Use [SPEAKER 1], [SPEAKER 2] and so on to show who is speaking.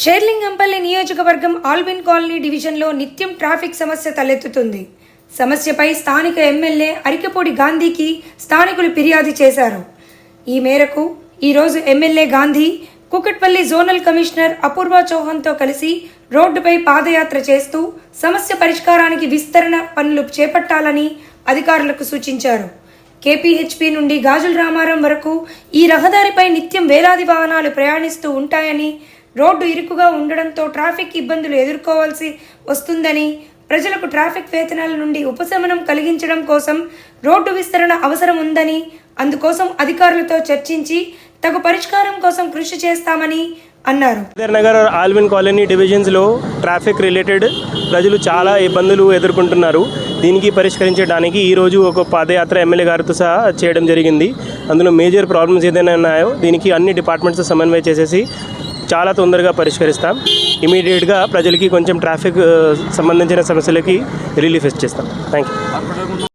[SPEAKER 1] షేర్లింగంపల్లి నియోజకవర్గం Alvin colony డివిజన్లో నిత్యం ట్రాఫిక్ సమస్య తలెత్తుతుంది. సమస్యపై స్థానిక ఎమ్మెల్యే అరికపూడి గాంధీకి స్థానికులు ఫిర్యాదు చేశారు. ఈ మేరకు ఈరోజు MLA Gandhi Kukatpally zonal commissioner Apoorva చౌహాన్తో కలిసి రోడ్డుపై పాదయాత్ర చేస్తూ సమస్య పరిష్కారానికి విస్తరణ పనులు చేపట్టాలని అధికారులకు సూచించారు. కేపీహెచ్పి నుండి గాజుల రామారం వరకు ఈ రహదారిపై నిత్యం వేలాది వాహనాలు ప్రయాణిస్తూ ఉంటాయని రోడ్డు ఇరుకుగా ఉండడంతో ట్రాఫిక్ ఇబ్బందులు ఎదుర్కోవాల్సి వస్తుందని ప్రజలకు ట్రాఫిక్ వేతనాల నుండి ఉపశమనం కలిగించడం కోసం రోడ్డు విస్తరణ అవసరం ఉందని అందుకోసం అధికారులతో చర్చించి తగు పరిష్కారం కోసం కృషి చేస్తామని అన్నారు.
[SPEAKER 2] నగర్ ఆల్విన్ కాలనీ డివిజన్స్లో ట్రాఫిక్ రిలేటెడ్ ప్రజలు చాలా ఇబ్బందులు ఎదుర్కొంటున్నారు. దీనికి పరిష్కరించడానికి ఈరోజు ఒక పాదయాత్ర ఎమ్మెల్యే గారితో సహా చేయడం జరిగింది. అందులో మేజర్ ప్రాబ్లమ్స్ ఏదైనా ఉన్నాయో దీనికి అన్ని డిపార్ట్మెంట్స్ సమన్వయం చేసేసి చాలా తొందరగా పరిష్కరిస్తాం. ఇమీడియట్గా ప్రజలకి కొంచెం ట్రాఫిక్ సంబంధించిన సమస్యలకి రిలీఫ్ ఇచ్చేస్తాం. Thank you